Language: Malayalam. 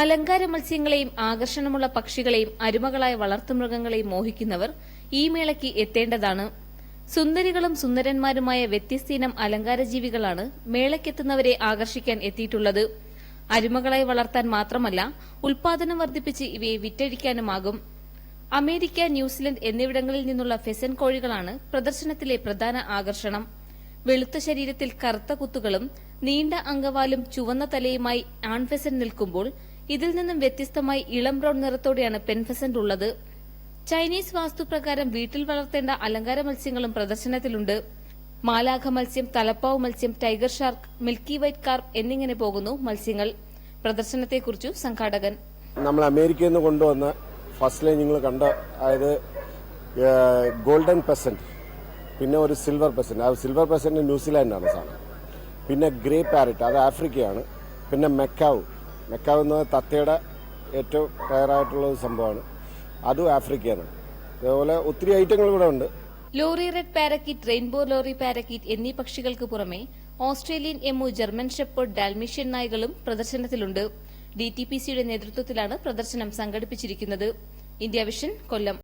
അലങ്കാര മത്സ്യങ്ങളെയും ആകർഷണമുള്ള പക്ഷികളെയും അരുമകളായ വളർത്തുമൃഗങ്ങളെയും മോഹിക്കുന്നവർ ഈ മേളയ്ക്ക് എത്തേണ്ടതാണ്. സുന്ദരികളും സുന്ദരന്മാരുമായ വ്യത്യസ്തീനം അലങ്കാര ജീവികളാണ് മേളയ്ക്കെത്തുന്നവരെ ആകർഷിക്കാൻ എത്തിയിട്ടുള്ളത്. അരുമകളായി വളർത്താൻ മാത്രമല്ല ഉൽപാദനം വർദ്ധിപ്പിച്ച് ഇവയെ വിറ്റഴിക്കാനുമാകും. അമേരിക്ക ന്യൂസിലൻഡ് എന്നിവിടങ്ങളിൽ നിന്നുള്ള ഫെസൻ കോഴികളാണ് പ്രദർശനത്തിലെ പ്രധാന ആകർഷണം. വെളുത്ത ശരീരത്തിൽ കറുത്ത കുത്തുകളും നീണ്ട അങ്കവാലും ചുവന്ന തലയുമായി ആൺഫെസൻ നിൽക്കുമ്പോൾ ഇതിൽ നിന്നും വ്യത്യസ്തമായി ഇളം ബ്രൌൺ നിറത്തോടെയാണ് പെൻഫെസന്റ് ഉള്ളത്. ചൈനീസ് വാസ്തുപ്രകാരം വീട്ടിൽ വളർത്തേണ്ട അലങ്കാര മത്സ്യങ്ങളും പ്രദർശനത്തിലുണ്ട്. മാലാഖ മത്സ്യം തലപ്പാവ് മത്സ്യം tiger shark milky white carp എന്നിങ്ങനെ പോകുന്നു മത്സ്യങ്ങൾ. പ്രദർശനത്തെക്കുറിച്ചു സംഘാടകൻ. നമ്മൾ അമേരിക്കയിൽ നിന്ന് കൊണ്ടുവന്ന ഫസ്റ്റ് ലൈൻ നിങ്ങൾ കണ്ട അതായത് ഗോൾഡൻ പെസന്റ്. പിന്നെ ഒരു സിൽവർ പെസന്റ്. ആ സിൽവർ പെസന്റ് ന്യൂസിലാൻഡാണ് സാധനം. പിന്നെ ഗ്രേ പാരറ്റ് അത് ആഫ്രിക്കയാണ്. പിന്നെ മെക്കാവ്. പറഞ്ഞാൽ തത്തയുടെ ഏറ്റവും റയറായിട്ടുള്ള ഒരു സംഭവമാണ്. അതും ആഫ്രിക്കയാണ്. അതേപോലെ ഒത്തിരി ഐറ്റങ്ങൾ ഇവിടെ ഉണ്ട്. Lory red parakeet rainbow lory parakeet എന്നീ പക്ഷികൾക്ക് പുറമെ Australian emu German shepherd Dalmatian നായകളും പ്രദർശനത്തിലുണ്ട്. ഡി ടി പി സിയുടെ നേതൃത്വത്തിലാണ് പ്രദർശനം സംഘടിപ്പിച്ചിരിക്കുന്നത്. India Vision Kollam.